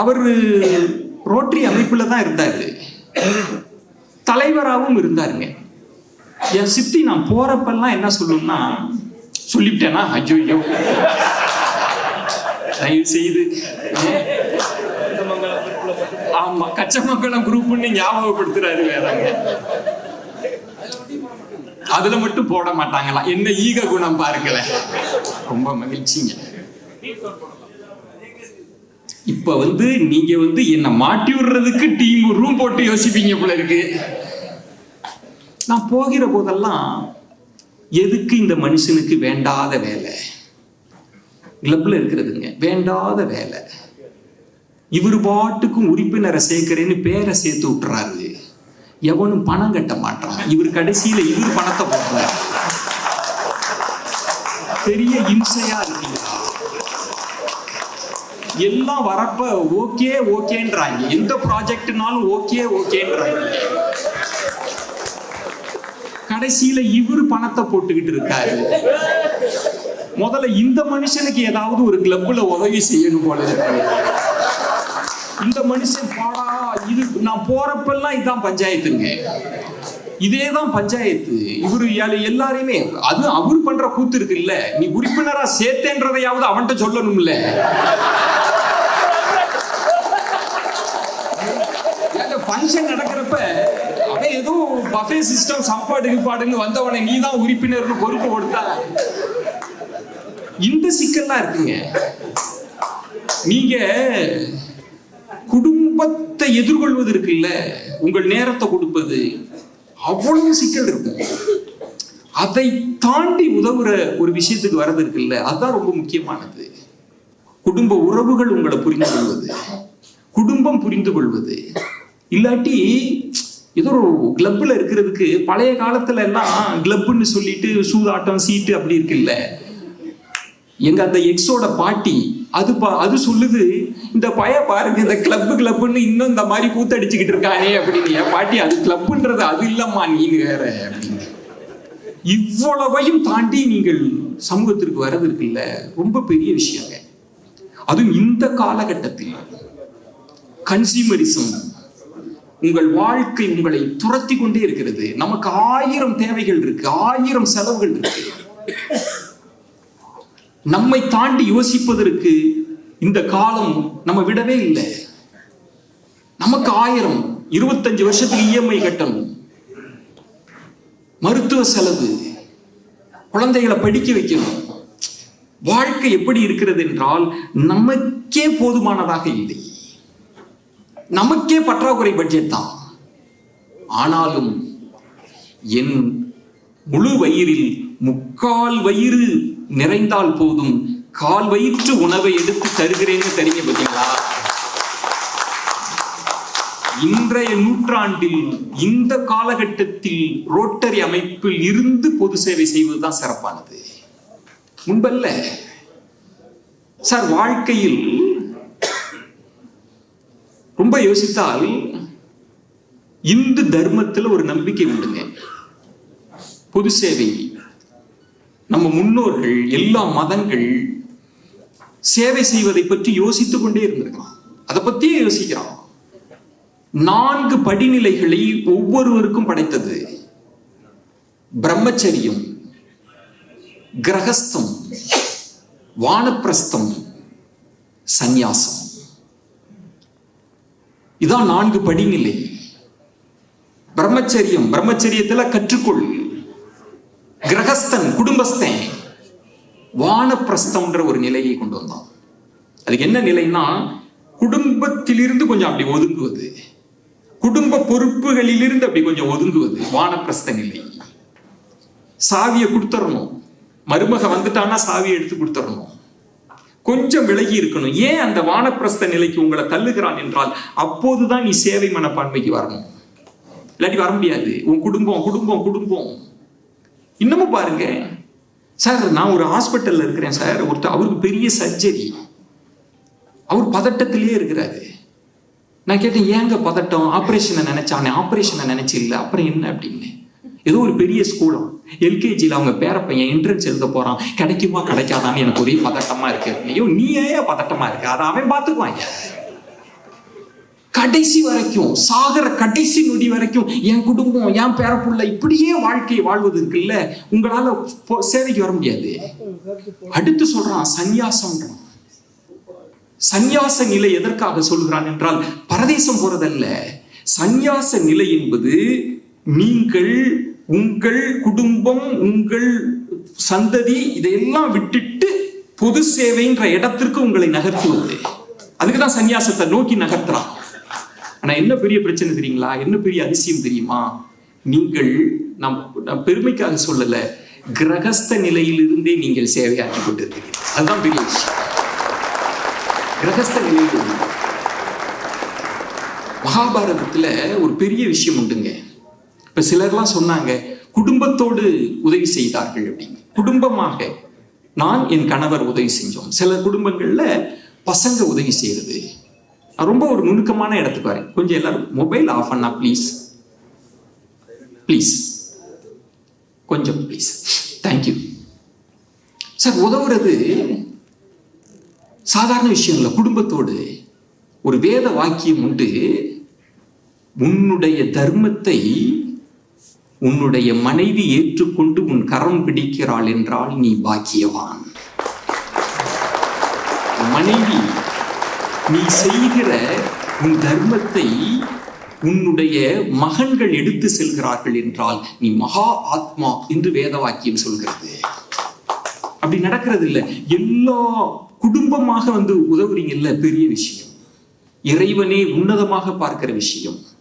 அவர் rotary அமைப்பில் தான் இருந்தார். தலைவராகவும் இருந்தாருங்க. என் சித்தி நான் போறப்பெல்லாம் என்ன சொல்லணும்னா சொல்லிவிட்டேனா? ஐயோ ஐயோ. தயவு செய்து ஆமா கச்சமங்கலம் குரூப்னு ஞாபகப்படுத்துறாரு வேறங்க. அதுல மட்டும் போட மாட்டாங்களாம் என்ன ஈக குணம் பாருங்களேன். ரொம்ப மகிழ்ச்சிங்க. இப்ப வந்து நீங்க வந்து என்ன மாட்டி விடுறதுக்கு டீம் ரூம் போட்டு யோசிப்பீங்க போல இருக்கு. நான் போகிற போதெல்லாம் எதுக்கு இந்த மனுஷனுக்கு வேண்டாத வேலை? கிளப்ல இருக்கிறதுங்க வேண்டாத வேலை. இவர் பாட்டுக்கும் உறுப்பினரை சேர்க்கிறேன்னு பேரை சேர்த்து விட்டுறாரு. எவனும் பணம் கட்ட மாட்டான். இவர் கடைசியில இவர் பணத்தை போடுறாரு. பெரிய இம்சையா இருக்கீங்களா எல்லாம் வரப்ப ஓகே ஓகேன்றாங்க. எந்த ப்ராஜெக்ட்னாலும் ஓகே ஓகேன்றாங்க. கடைசியில இவர் பணத்தை போட்டுக்கிட்டு இருக்காரு. முதல்ல இந்த மனுஷனுக்கு ஏதாவது ஒரு கிளப்ல உதவி செய்யணும் போல இந்த மனுஷன் பாடா இது நான் போறப்பெல்லாம் இதுதான் பஞ்சாயத்துங்க. இதே தான் பஞ்சாயத்து. இவரு எல்லாரையுமே அது அவர் பண்ற கூத்து இருக்கு இல்ல நீ உறுப்பினரா சேர்த்தேன்றதையாவது அவன்கிட்ட சொல்லணும்ல ஃபங்க்ஷன் நடக்கிறப்ப அவன் ஏதோ பஃபே சிஸ்டம் சாப்பாடு கிப்பாடுன்னு வந்தவனை நீ தான் உறுப்பினர்னு பொறுப்பு கொடுத்தா. இந்த சிக்கல்லாம் இருக்குங்க. நீங்க குடும்பத்தை எதிர்கொள்வது இருக்குல்ல உங்கள் நேரத்தை கொடுப்பது. அவ்வளவு சிக்கல் இருக்கும். அதை தாண்டி உதவுற ஒரு விஷயத்துக்கு வர்றது இருக்குல்ல அதுதான் ரொம்ப முக்கியமானது. குடும்ப உறவுகள் உங்களை புரிந்து கொள்வது. குடும்பம் புரிந்து கொள்வது. இல்லாட்டி ஏதோ ஒரு கிளப்பில் இருக்கிறதுக்கு பழைய காலத்துல எல்லாம் கிளப்னு சொல்லிட்டு சூதாட்டம் சீட்டு அப்படி இருக்குல்ல. எங்க அந்த எக்ஸோட பாட்டி அது பா அது சொல்லுது இந்த பய பாருங்க இந்த கிளப் கிளப்புன்னு இன்னும் இந்த மாதிரி கூத்தடிச்சுக்கிட்டு இருக்கானே அப்படின்னு. என் பாட்டி அது கிளப்புன்றது அது இல்லம்மா நீங்க வேற அப்படின்னு. இவ்வளவையும் தாண்டி நீங்கள் சமூகத்திற்கு வர்றது இருக்குல்ல ரொம்ப பெரிய விஷயங்க. அதுவும் இந்த காலகட்டத்தில் கன்சியூமரிசம் உங்கள் வாழ்க்கை உங்களை துரத்தி கொண்டே இருக்கிறது. நமக்கு ஆயிரம் தேவைகள் இருக்கு ஆயிரம் செலவுகள் இருக்கு. நம்மை தாண்டி யோசிப்பதற்கு இந்த காலம் நம்ம விடவே இல்லை. நமக்கு ஆயிரம் இருபத்தஞ்சு வருஷத்துக்கு இஎம்ஐ கட்டணும். மருத்துவ செலவு குழந்தைகளை படிக்க வைக்கணும். வாழ்க்கை எப்படி இருக்கிறது என்றால் நமக்கே போதுமானதாக இல்லை. நமக்கே பற்றாக்குறை பட்ஜெட் தான். ஆனாலும் என் முழு வயிறில் முக்கால் வயிறு நிறைந்தால் போதும் கால் வயிற்று உணவை எடுத்து தருகிறேன்னு தெரியுங்க பார்த்தீங்களா இன்றைய நூற்றாண்டில் இந்த காலகட்டத்தில் ரோட்டரி அமைப்பில் இருந்து பொது சேவை செய்வதுதான் சிறப்பானது. முன்பல்ல சார் வாழ்க்கையில் ரொம்ப யோசித்தால் இந்து தர்மத்துல ஒரு நம்பிக்கை உண்டுங்க. பொது சேவை. நம்ம முன்னோர்கள் எல்லா மதங்கள் சேவை செய்வதை பற்றி யோசித்துக் கொண்டே இருந்திருக்கலாம். அதை பத்தியே யோசிக்கிறான் நான்கு படிநிலைகளை ஒவ்வொருவருக்கும் படைத்தது. பிரம்மச்சரியம் கிரகஸ்தம் வானப்பிரஸ்தம் சந்நியாசம். இதான் நான்கு படிநிலை. பிரம்மச்சரியம் பிரம்மச்சரியத்துல கற்றுக்கொள். கிரகஸ்தன் குடும்பஸ்தன் வானப்பிரஸ்தம்ன்ற ஒரு நிலையை கொண்டு வந்தான். அதுக்கு என்ன நிலைன்னா குடும்பத்திலிருந்து கொஞ்சம் அப்படி ஒதுங்குவது. குடும்ப பொறுப்புகளிலிருந்து அப்படி கொஞ்சம் ஒதுங்குவது. வானப்பிரஸ்த நிலை. சாவியை கொடுத்துடணும் மருமக வந்துட்டான்னா சாவியை எடுத்து கொடுத்துடணும் கொஞ்சம் விலகி இருக்கணும். ஏன் அந்த வானப்பிரஸ்த நிலைக்கு உங்களை தள்ளுகிறான் என்றால் அப்போதுதான் நீ சேவை மனப்பான்மைக்கு வரணும். இல்லாட்டி வர முடியாது. உன் குடும்பம் குடும்பம் குடும்பம். இன்னமும் பாருங்க. சார் நான் ஒரு ஹாஸ்பிட்டல்ல இருக்கிறேன் சார். ஒருத்தர் அவருக்கு பெரிய சர்ஜரி. அவர் பதட்டத்திலேயே இருக்கிறாரு. நான் கேட்டேன் ஏங்க பதட்டம்? ஆப்ரேஷனை நினைச்சானே? ஆப்ரேஷனை நினைச்சு இல்லை. அப்புறம் என்ன? அப்படின்னு. ஏதோ ஒரு பெரிய ஸ்கூலம் எல்கேஜியில் அவங்க பேர பையன் என்ட்ரன்ஸ் எழுத போகிறான் கிடைக்குமா கிடைக்காதான்னு எனக்கு ஒரே பதட்டமாக இருக்கு. ஐயோ நீ ஏன் பதட்டமாக இருக்கு? அதை அவன் பார்த்துக்குவான். கடைசி வரைக்கும் சாகர கடைசி நொடி வரைக்கும் என் குடும்பம் என் பேரப்புள்ள இப்படியே வாழ்க்கையை வாழ்வது இருக்குல்ல? உங்களால சேவைக்கு வர முடியாது. அடுத்து சொல்றான் சந்நியாசம்ன்றான். சந்நியாச நிலை எதற்காக சொல்கிறான் என்றால் பரதேசம் போறதல்ல. சந்நியாச நிலை என்பது நீங்கள் உங்கள் குடும்பம் உங்கள் சந்ததி இதையெல்லாம் விட்டுட்டு பொது சேவைன்ற இடத்திற்கு உங்களை நகர்த்துவது. அதுக்குதான் சன்னியாசத்தை நோக்கி நகர்த்துறான். ஆனா என்ன பெரிய பிரச்சனை தெரியுங்களா? என்ன பெரிய அதிசயம் தெரியுமா? நீங்கள் நம் நான் பெருமைக்காக சொல்லல கிரகஸ்த நிலையிலிருந்தே நீங்கள் சேவையாற்றி கொண்டிருக்கிறீர்கள். அதுதான் பெரிய விஷயம். கிரகஸ்த நிலையிலிருந்து. மகாபாரதத்துல ஒரு பெரிய விஷயம் உண்டுங்க. இப்ப சிலர்லாம் சொன்னாங்க குடும்பத்தோடு உதவி செய்தார்கள் அப்படின்னு. குடும்பமாக நான் என் கணவர் உதவி செஞ்சோம். சில குடும்பங்கள்ல பசங்க உதவி செய்யறது. ரொம்ப ஒரு நுணுக்கமான இடத்துக்கு வரேன். கொஞ்சம் எல்லாரும் மொபைல் ஆஃப் பண்ணா ப்ளீஸ் ப்ளீஸ் கொஞ்சம் ப்ளீஸ் தேங்க்யூ சார் உதவுறது சாதாரண விஷயம் இல்லை. குடும்பத்தோடு ஒரு வேத வாக்கியம் உண்டு. உன்னுடைய தர்மத்தை உன்னுடைய மனைவி ஏற்றுக்கொண்டு உன் கரம் பிடிக்கிறாள் என்றால் நீ பாக்கியவான். மனைவி நீ செய்கிற உன் தர்மத்தை உன்னுடைய மகன்கள் எடுத்து செல்கிறார்கள் என்றால் நீ மகா ஆத்மா என்று வேத வாக்கியம் சொல்கிறது. அப்படி நடக்கிறது இல்லை எல்லா குடும்பமாக வந்து உதவுறீங்கல்ல பெரிய விஷயம். இறைவனே உன்னதமாக பார்க்கிற விஷயம்.